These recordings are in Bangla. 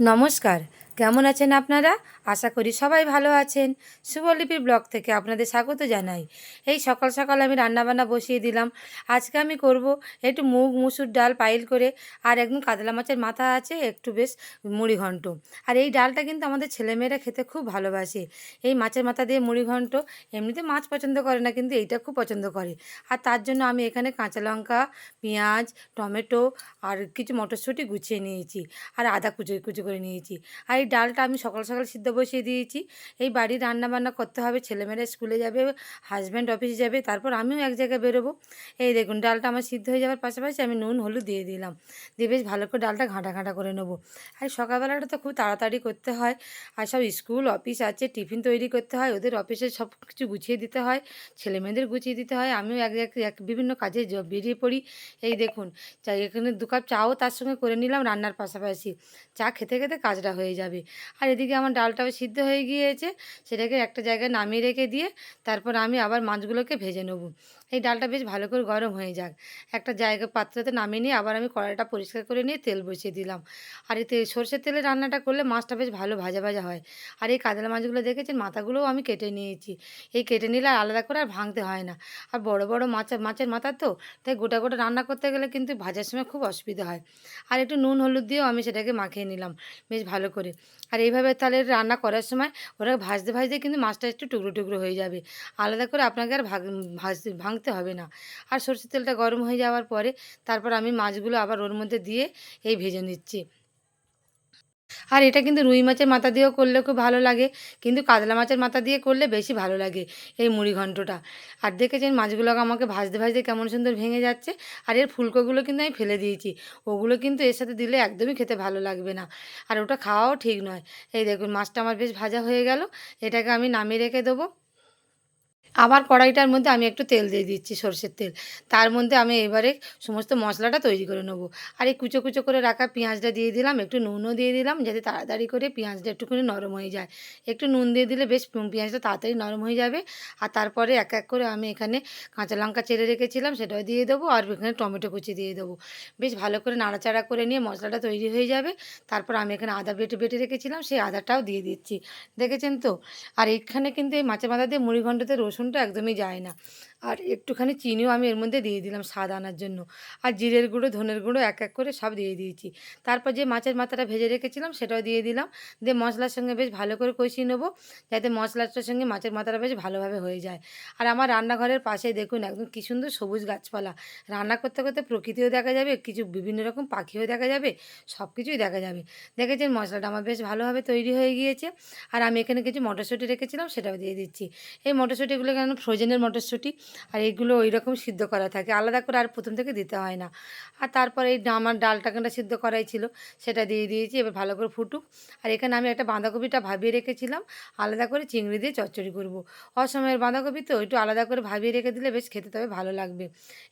নমস্কার। কেমন আছেন আপনারা? আশা করি সবাই ভালো আছেন। শুভলিপির ব্লগ থেকে আপনাদের স্বাগত জানাই। এই সকাল সকাল আমি রান্নাবান্না বসিয়ে দিলাম। আজকে আমি করব একটু মুগ, মুসুর ডাল পাইল করে আর একদম কাতলা মাছের মাথা আছে, একটু বেশ মুড়ি ঘন্ট। আর এই ডালটা কিন্তু আমাদের ছেলেমেয়েরা খেতে খুব ভালোবাসে। এই মাছের মাথা দিয়ে মুড়ি ঘন্ট এমনিতে মাছ পছন্দ করে না, কিন্তু এইটা খুব পছন্দ করে। আর তার জন্য আমি এখানে কাঁচা লঙ্কা, পেঁয়াজ, টমেটো আর কিছু মটরশুঁটি গুছিয়ে নিয়েছি। আর আদা কুচি কুচি করে নিয়েছি। আর এই ডালটা আমি সকাল সকাল সিদ্ধ বসিয়ে দিয়েছি। এই বাড়ির রান্না বান্না করতে হবে, ছেলেমেয়েরা স্কুলে যাবে হাজব্যান্ড অফিসে যাবে, তারপর আমিও এক জায়গায় বেরোবো। এই দেখুন, ডালটা আমার সিদ্ধ হয়ে যাওয়ার পাশাপাশি আমি নুন, হলুদ দিয়ে দিলাম। দিয়ে বেশ ভালো করে ডালটা ঘাঁটা ঘাঁটা করে নেব। আর সকালবেলাটা তো খুব তাড়াতাড়ি করতে হয়। আর সব স্কুল অফিস আছে, টিফিন তৈরি করতে হয়, ওদের অফিসে সব কিছু গুছিয়ে দিতে হয় ছেলে মেয়েদের গুছিয়ে দিতে হয়। আমিও এক এক বিভিন্ন কাজে বেরিয়ে পড়ি। এই দেখুন, চা, এখানে দু কাপ চাও তার সঙ্গে করে নিলাম রান্নার পাশাপাশি। চা খেতে খেতে কাজটা হয়ে যাবে। আর এদিকে আমার ডালটাও সিদ্ধ হয়ে গিয়েছে, সেটাকে একটা জায়গায় নামিয়ে রেখে দিয়ে তারপর আমি আবার মাছগুলোকে ভেজে নেব। এই ডালটা বেশ ভালো করে গরম হয়ে যাক। একটা জায়গা পাত্রতে নামিয়ে নিয়ে আবার আমি কড়াইটা পরিষ্কার করে নিয়ে তেল বসিয়ে দিলাম। আর এই সর্ষের তেলে রান্নাটা করলে মাছটা বেশ ভালো ভাজা ভাজা হয়। আর এই কাতলা মাছগুলো দেখেছেন? মাথাগুলোও আমি কেটে নিয়েছি। এই কেটে নিলে আর আলাদা করে আর ভাঙতে হয় না। আর বড় বড় মাছ, মাছের মাথা তো, তাই গোটা গোটা রান্না করতে গেলে কিন্তু ভাজার সময় খুব অসুবিধা হয়। আর একটু নুন, হলুদ দিয়েও আমি সেটাকে মাখিয়ে নিলাম, বেশ ভালো করে। আর এইভাবে তাহলে রান্না করার সময় ওরা ভাজতে ভাজতে কিন্তু মাছটা একটু টুকরো টুকরো হয়ে যাবে। আলাদা করে আপনাকে আর ভাজতে ভাঙতে হবে না। আর সরষের তেলটা গরম হয়ে যাওয়ার পরে তারপর আমি মাছগুলো আবার ওর মধ্যে দিয়ে এই ভেজে নিচ্ছি। আর এটা কিন্তু রুই মাছের মাথা দিয়েও করলে খুব ভালো লাগে, কিন্তু কাতলা মাছের মাথা দিয়ে করলে বেশি ভালো লাগে এই মুড়ি ঘন্টটা। আর দেখেছেন মাছগুলোকে আমাকে ভাজতে ভাজতে কেমন সুন্দর ভেঙে যাচ্ছে, আর এর ফুলকোগুলো কিন্তু আমি ফেলে দিয়েছি, ওগুলো কিন্তু এর সাথে দিলে একদমই খেতে ভালো লাগবে না। আর ওটা খাওয়াও ঠিক নয়। এই দেখুন মাছটা আমার বেশ ভাজা হয়ে গেল, এটাকে আমি নামিয়ে রেখে দেবো। আবার কড়াইটার মধ্যে আমি একটু তেল দিয়ে দিচ্ছি, সরষের তেল। তার মধ্যে আমি এবারে সমস্ত মশলাটা তৈরি করে নেব। আর এই কুচো কুচো করে রাখা পেঁয়াজটা দিয়ে দিলাম, একটু নুনও দিয়ে দিলাম, যাতে তাড়াতাড়ি করে পেঁয়াজটা একটুখানি নরম হয়ে যায়। একটু নুন দিয়ে দিলে বেশ পেঁয়াজটা তাড়াতাড়ি নরম হয়ে যাবে। আর তারপরে এক এক করে আমি এখানে কাঁচা লঙ্কা চেড়ে রেখেছিলাম, সেটাও দিয়ে দেবো আর এখানে টমেটো কুচি দিয়ে দেবো। বেশ ভালো করে নাড়াচাড়া করে নিয়ে মশলাটা তৈরি হয়ে যাবে। তারপর আমি এখানে আদা বেটে বেটে রেখেছিলাম, সেই আদাটাও দিয়ে দিচ্ছি। দেখেছেন তো? আর এখানে কিন্তু এই মাছের মাথা দিয়ে মুড়ি ঘণ্টাতে রসুনটা একদমই যায় না। আর একটুখানি চিনিও আমি এর মধ্যে দিয়ে দিলাম স্বাদ আনার জন্য। আর জিরের গুঁড়ো, ধনের গুঁড়ো এক এক করে সব দিয়ে দিয়েছি। তারপর যে মাছের মাথাটা ভেজে রেখেছিলাম সেটাও দিয়ে দিলাম। দিয়ে মশলার সঙ্গে বেশ ভালো করে কষিয়ে নেব, যাতে মশলাটার সঙ্গে মাছের মাথাটা বেশ ভালোভাবে হয়ে যায়। আর আমার রান্নাঘরের পাশে দেখুন একদম কী সুন্দর সবুজ গাছপালা। রান্না করতে করতে প্রকৃতিও দেখা যাবে, কিছু বিভিন্ন রকম পাখিও দেখা যাবে সব কিছুই দেখা যাবে। দেখেছেন মশলাটা আমার বেশ ভালোভাবে তৈরি হয়ে গিয়েছে। আর আমি এখানে কিছু মটরশুঁটি রেখেছিলাম সেটাও দিয়ে দিচ্ছি। এই মটরশুঁটিগুলো কেন, ফ্রোজেনের মটরশুঁটি আর এইগুলো ওই রকম সিদ্ধ করা থাকে। আলাদা করে আর প্রথম থেকে দিতে হয় না। আর তারপরে এই আমার ডালটা কেনটা সিদ্ধ করাই ছিল, সেটা দিয়ে দিয়েছি, এবার ভালো করে ফুটুক। আর এখানে আমি একটা বাঁধাকপিটা ভাবিয়ে রেখেছিলাম, আলাদা করে চিংড়ি দিয়ে চচ্চড়ি করব। অসময়ের বাঁধাকপি তো একটু আলাদা করে ভাবিয়ে রেখে দিলে বেশ খেতে তবে ভালো লাগবে।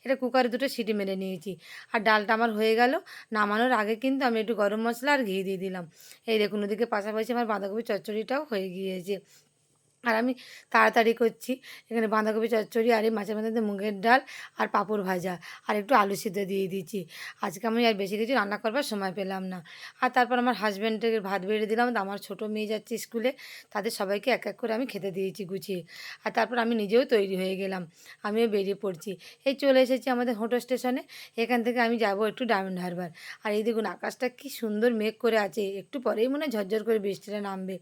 এটা কুকারে দুটো সিটি মেরে নিয়েছি। আর ডালটা আমার হয়ে গেল, নামানোর আগে কিন্তু আমি একটু গরম মশলা আর ঘি দিয়ে দিলাম। এই দেখুন, ওদিকে পাশাপাশি আমার বাঁধাকপি চচ্চড়িটাও হয়ে গিয়েছে। আর আমি তাড়াতাড়ি করছি। এখানে বাঁধাকপি চচ্চড়ি আর এই মাছের মধ্যে মুগের ডাল আর পাঁপড় ভাজা। আর একটু আলু সিদ্ধ দিয়ে দিয়েছি। আজকে আমি আর বেশি কিছু রান্না করবার সময় পেলাম না। আর তারপর আমার হাজব্যান্ডকে ভাত বেড়ে দিলাম। আমার ছোটো মেয়ে যাচ্ছে স্কুলে। তাদের সবাইকে এক এক করে আমি খেতে দিয়েছি গুছিয়ে। আর তারপর আমি নিজেও তৈরি হয়ে গেলাম। আমিও বেরিয়ে পড়ছি। এই চলে এসেছি আমাদের হোটো স্টেশনে এখান থেকে আমি যাব একটু ডায়মন্ড হারবার আর এই দেখুন, আকাশটা কি সুন্দর মেঘ করে আছে। একটু পরেই মনে হয় ঝরঝর করে বৃষ্টিটা নামবে।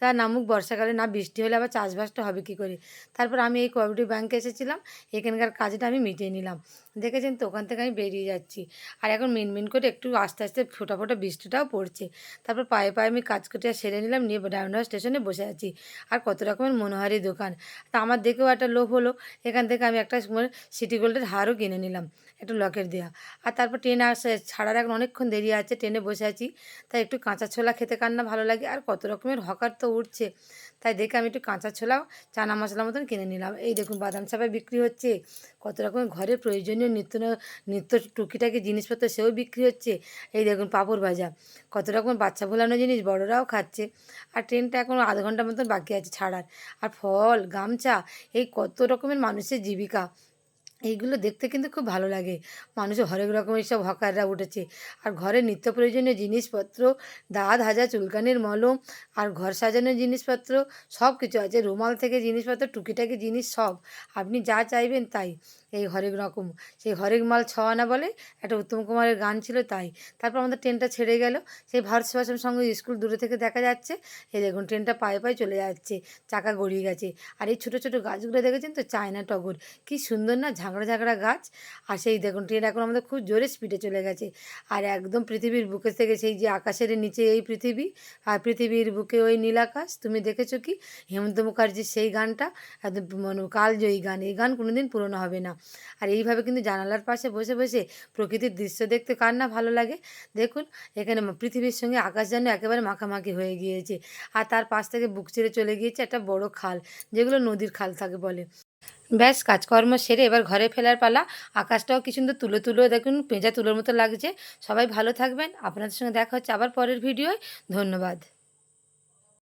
তা নামুক বর্ষাকালে না বৃষ্টি হলে আবার চাষবাসটা হবে কী করে? তারপর আমি এই কোঅপারেটিভ ব্যাঙ্কে এসেছিলাম, এখানকার কাজটা আমি মিটিয়ে নিলাম। দেখেছেন তো, ওখান থেকে আমি বেরিয়ে যাচ্ছি। আর এখন মিনমিন করে একটু আস্তে আস্তে ফোটা ফোটা বৃষ্টিটাও পড়ছে। তারপর পায়ে পায়ে আমি কাজ করতে সেরে নিলাম, নিয়ে ডায়মন্ড স্টেশনে বসে আছি। আর কত রকমের মনোহারি দোকান। তা আমার দেখেও একটা লোভ হলো, এখান থেকে আমি একটা মানে সিটি গোল্ডের হারও কিনে নিলাম, একটু লকের দেওয়া আর তারপর ট্রেন আসে ছাড়ার এখন অনেকক্ষণ দেরি আছে, ট্রেনে বসে আছি। তাই একটু কাঁচা ছোলা খেতে কান্না ভালো লাগে। আর কত রকমের হকার তো উঠছে। তাই দেখে আমি একটু কাঁচা ছোলাও, চানা মশলা মতন কিনে নিলাম। এই দেখুন, বাদাম চাপাই বিক্রি হচ্ছে, কত রকমের ঘরে প্রয়োজনীয় নিত্য নিত্য টুকিটাকি জিনিসপত্র সেও বিক্রি হচ্ছে। এই দেখুন, পাঁপড় ভাজা, কত রকম বাচ্চা ভোলানো জিনিস, বড়রাও খাচ্ছে। আর ট্রেনটা এখন আধ ঘণ্টার মতন বাকি আছে ছাড়ার। আর ফল, গামছা, এই কত রকমের মানুষের জীবিকা। এইগুলো দেখতে কিন্তু খুব ভালো লাগে। মানুষের হরেক রকমের সব হকাররা উঠেছে। আর ঘরে নিত্য প্রয়োজনীয় জিনিসপত্র, দাঁত হাজা, চুলকানির মলম আর ঘর সাজানোর জিনিসপত্র সব কিছু আছে। রুমাল থেকে জিনিসপত্র, টুকিটাকি জিনিস সব। আপনি যা চাইবেন তাই। এই হরেক রকম। সেই হরেক মাল ছ আনা বলে একটা উত্তম কুমারের গান ছিল তাই। তারপর আমাদের ট্রেনটা ছেড়ে গেল। সেই ভারত সেবাশ্রম সঙ্গে স্কুল দূরে থেকে দেখা যাচ্ছে। এই দেখুন, ট্রেনটা পায়ে পায়ে চলে যাচ্ছে। চাকা গড়িয়ে গেছে। আর এই ছোটো ছোটো গাছগুলো দেখেছেন তো? চায়না টগর। কি সুন্দর না ঝাঁকড়া ঝাঁকড়া গাছ। আর সেই দেখুন ট্রেন এখন আমাদের খুব জোরে স্পিডে চলে গেছে। আর একদম পৃথিবীর বুকে থেকে সেই যে আকাশের নিচে এই পৃথিবী, আর পৃথিবীর বুকে ওই নীল আকাশ, তুমি দেখেছ কি? হেমন্ত মুখার্জির সেই গানটা, একদম মানে কালজয়ী গান। এই গান কোনোদিন পুরনো হবে না। আর এইভাবে কিন্তু জানালার পাশে বসে বসে প্রকৃতির দৃশ্য দেখতে কার না ভালো লাগে? দেখুন, এখানে পৃথিবীর সঙ্গে আকাশ যেন একেবারে মাখামাখি হয়ে গিয়েছে। আর তার পাশ থেকে বুক ছেড়ে চলে গিয়েছে একটা বড় খাল, যেগুলো নদীর খাল থাকে বলে। ব্যাস, কাজকর্ম সেরে এবার ঘরে ফেলার পালা। আকাশটাও কি সুন্দর তুলো তুলো, দেখুন পেঁজা তুলোর মতো লাগছে। সবাই ভালো থাকবেন। আপনাদের সঙ্গে দেখা হচ্ছে আবার পরের ভিডিওয়। ধন্যবাদ।